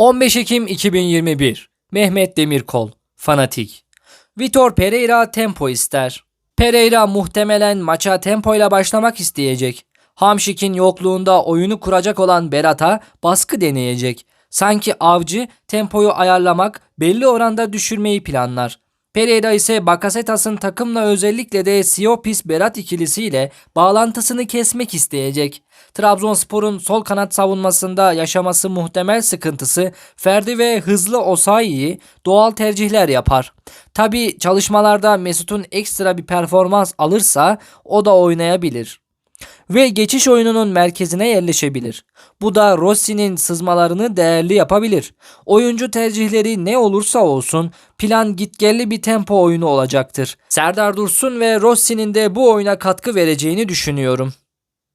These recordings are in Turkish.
15 Ekim 2021 Mehmet Demirkol Fanatik Vitor Pereira tempo ister. Pereira muhtemelen maça tempoyla başlamak isteyecek. Hamşik'in yokluğunda oyunu kuracak olan Berat'a baskı deneyecek. Sanki avcı tempoyu ayarlamak, belli oranda düşürmeyi planlar. Pereira ise Bakasetas'ın takımla özellikle de Siopis Berat ikilisiyle bağlantısını kesmek isteyecek. Trabzonspor'un sol kanat savunmasında yaşaması muhtemel sıkıntısı Ferdi ve hızlı Osayi'yi doğal tercihler yapar. Tabi çalışmalarda Mesut'un ekstra bir performans alırsa o da oynayabilir ve geçiş oyununun merkezine yerleşebilir. Bu da Rossi'nin sızmalarını değerli yapabilir. Oyuncu tercihleri ne olursa olsun plan gitgelli bir tempo oyunu olacaktır. Serdar Dursun ve Rossi'nin de bu oyuna katkı vereceğini düşünüyorum.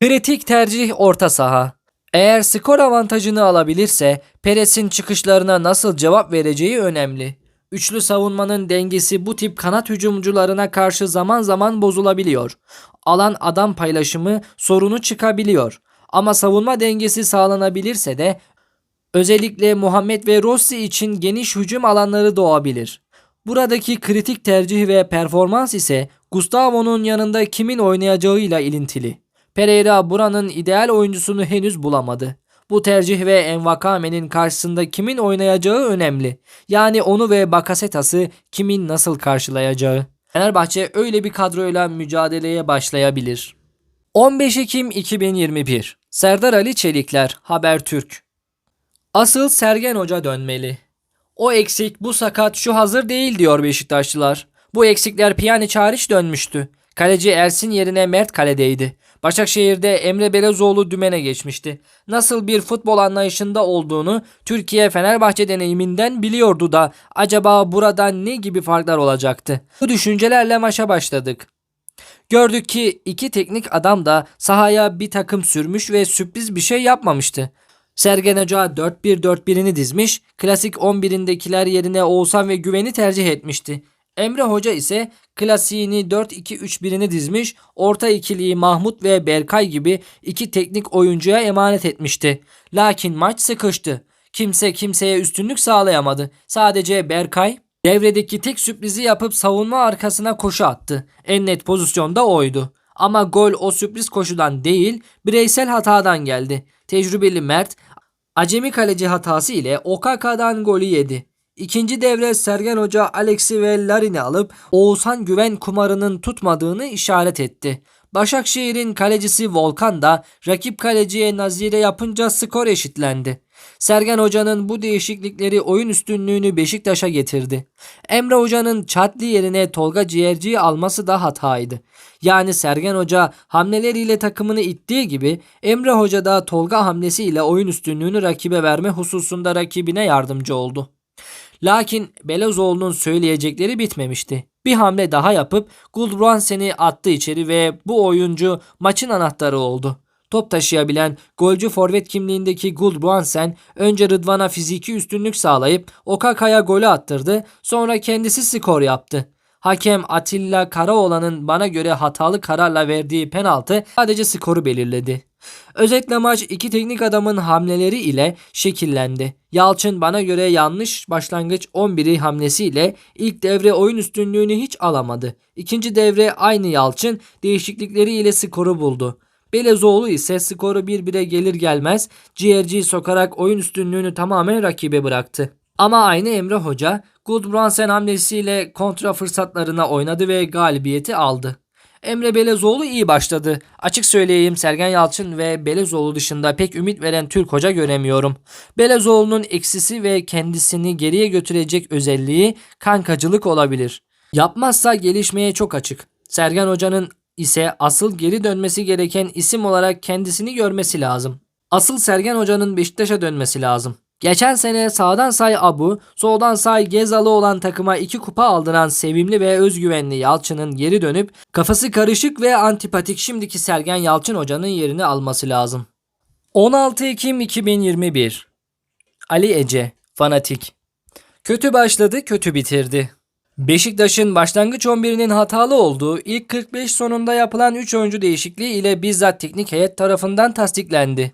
Kritik tercih orta saha. Eğer skor avantajını alabilirse Peres'in çıkışlarına nasıl cevap vereceği önemli. Üçlü savunmanın dengesi bu tip kanat hücumcularına karşı zaman zaman bozulabiliyor. Alan adam paylaşımı sorunu çıkabiliyor. Ama savunma dengesi sağlanabilirse de özellikle Muhammed ve Rossi için geniş hücum alanları doğabilir. Buradaki kritik tercih ve performans ise Gustavo'nun yanında kimin oynayacağıyla ilintili. Pereira buranın ideal oyuncusunu henüz bulamadı. Bu tercih ve Envakame'nin karşısında kimin oynayacağı önemli. Yani onu ve Bakasetas'ı kimin nasıl karşılayacağı. Fenerbahçe öyle bir kadroyla mücadeleye başlayabilir. 15 Ekim 2021 Serdar Ali Çelikler Habertürk Asıl Sergen Hoca dönmeli. O eksik, bu sakat, şu hazır değil diyor Beşiktaşlılar. Bu eksikler Pjanic hariç dönmüştü. Kaleci Ersin yerine Mert kaledeydi. Başakşehir'de Emre Belezoğlu dümene geçmişti. Nasıl bir futbol anlayışında olduğunu Türkiye Fenerbahçe deneyiminden biliyordu da acaba burada ne gibi farklar olacaktı? Bu düşüncelerle maça başladık. Gördük ki iki teknik adam da sahaya bir takım sürmüş ve sürpriz bir şey yapmamıştı. Sergen Hoca 4-1-4-1'ini dizmiş, klasik 11'indekiler yerine Oğuzhan ve Güven'i tercih etmişti. Emre Hoca ise klasiğini 4-2-3-1'ini dizmiş, orta ikiliyi Mahmut ve Berkay gibi iki teknik oyuncuya emanet etmişti. Lakin maç sıkıştı. Kimse kimseye üstünlük sağlayamadı. Sadece Berkay devredeki tek sürprizi yapıp savunma arkasına koşu attı. En net pozisyonda oydu. Ama gol o sürpriz koşudan değil, bireysel hatadan geldi. Tecrübeli Mert, acemi kaleci hatası ile OKK'dan golü yedi. İkinci devre Sergen Hoca Alex'i ve Larin'i alıp Oğuzhan Güven kumarının tutmadığını işaret etti. Başakşehir'in kalecisi Volkan da rakip kaleciye nazire yapınca skor eşitlendi. Sergen Hoca'nın bu değişiklikleri oyun üstünlüğünü Beşiktaş'a getirdi. Emre Hoca'nın Çatli yerine Tolga Ciğerci'yi alması da hataydı. Yani Sergen Hoca hamleleriyle takımını ittiği gibi Emre Hoca da Tolga hamlesiyle oyun üstünlüğünü rakibe verme hususunda rakibine yardımcı oldu. Lakin Belezoğlu'nun söyleyecekleri bitmemişti. Bir hamle daha yapıp Gulbrandsen'i attı içeri ve bu oyuncu maçın anahtarı oldu. Top taşıyabilen golcü forvet kimliğindeki Gulbrandsen önce Rıdvan'a fiziki üstünlük sağlayıp Okaka'ya golü attırdı sonra kendisi skor yaptı. Hakem Atilla Karaoğlan'ın bana göre hatalı kararla verdiği penaltı sadece skoru belirledi. Özetle maç iki teknik adamın hamleleri ile şekillendi. Yalçın bana göre yanlış başlangıç 11'i hamlesiyle ilk devre oyun üstünlüğünü hiç alamadı. İkinci devre aynı Yalçın değişiklikleri ile skoru buldu. Belezoğlu ise skoru 1-1'e gelir gelmez ciğerciyi sokarak oyun üstünlüğünü tamamen rakibe bıraktı. Ama aynı Emre Hoca Gudbrandsen hamlesiyle kontra fırsatlarına oynadı ve galibiyeti aldı. Emre Belezoğlu iyi başladı. Açık söyleyeyim Sergen Yalçın ve Belezoğlu dışında pek ümit veren Türk hoca göremiyorum. Belezoğlu'nun eksisi ve kendisini geriye götürecek özelliği kankacılık olabilir. Yapmazsa gelişmeye çok açık. Sergen Hoca'nın ise asıl geri dönmesi gereken isim olarak kendisini görmesi lazım. Asıl Sergen Hoca'nın Beşiktaş'a dönmesi lazım. Geçen sene sağdan say Abu, soldan say Gezalı olan takıma iki kupa aldıran sevimli ve özgüvenli Yalçın'ın geri dönüp kafası karışık ve antipatik şimdiki Sergen Yalçın hocanın yerini alması lazım. 16 Ekim 2021 Ali Ece, Fanatik Kötü başladı, kötü bitirdi. Beşiktaş'ın başlangıç 11'inin hatalı olduğu ilk 45 sonunda yapılan 3 oyuncu değişikliği ile bizzat teknik heyet tarafından tasdiklendi.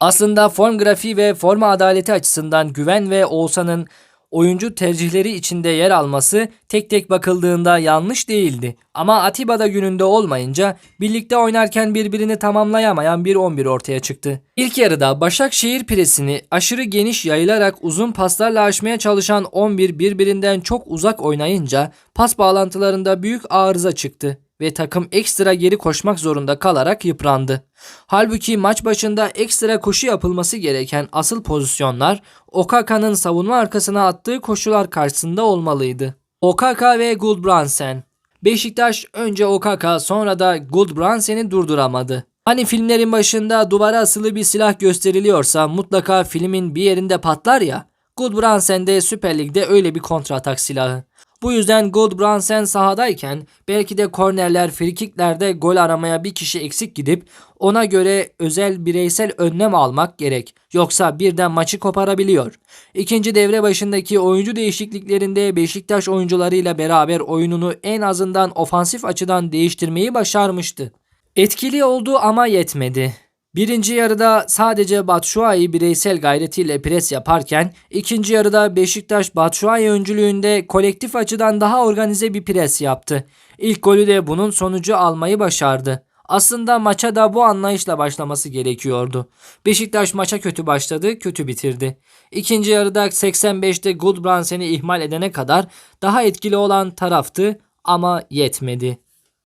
Aslında form grafiği ve forma adaleti açısından Güven ve Oğuzhan'ın oyuncu tercihleri içinde yer alması tek tek bakıldığında yanlış değildi. Ama Atiba da gününde olmayınca birlikte oynarken birbirini tamamlayamayan bir 11 ortaya çıktı. İlk yarıda Başakşehir presini aşırı geniş yayılarak uzun paslarla aşmaya çalışan 11 birbirinden çok uzak oynayınca pas bağlantılarında büyük arıza çıktı ve takım ekstra geri koşmak zorunda kalarak yıprandı. Halbuki maç başında ekstra koşu yapılması gereken asıl pozisyonlar Okaka'nın savunma arkasına attığı koşular karşısında olmalıydı. Okaka ve Gulbrandsen Beşiktaş önce Okaka sonra da Gulbrandsen'i durduramadı. Hani filmlerin başında duvara asılı bir silah gösteriliyorsa mutlaka filmin bir yerinde patlar ya. Gulbrandsen de Süper Lig'de öyle bir kontratak silahı. Bu yüzden Goldbrandsen sahadayken belki de kornerler, frikiklerde gol aramaya bir kişi eksik gidip ona göre özel bireysel önlem almak gerek. Yoksa birden maçı koparabiliyor. İkinci devre başındaki oyuncu değişikliklerinde Beşiktaş oyuncularıyla beraber oyununu en azından ofansif açıdan değiştirmeyi başarmıştı. Etkili oldu ama yetmedi. Birinci yarıda sadece Batshuayi bireysel gayretiyle pres yaparken ikinci yarıda Beşiktaş Batshuayi öncülüğünde kolektif açıdan daha organize bir pres yaptı. İlk golü de bunun sonucu almayı başardı. Aslında maça da bu anlayışla başlaması gerekiyordu. Beşiktaş maça kötü başladı, kötü bitirdi. İkinci yarıda 85'te Goodbrandsen'i ihmal edene kadar daha etkili olan taraftı ama yetmedi.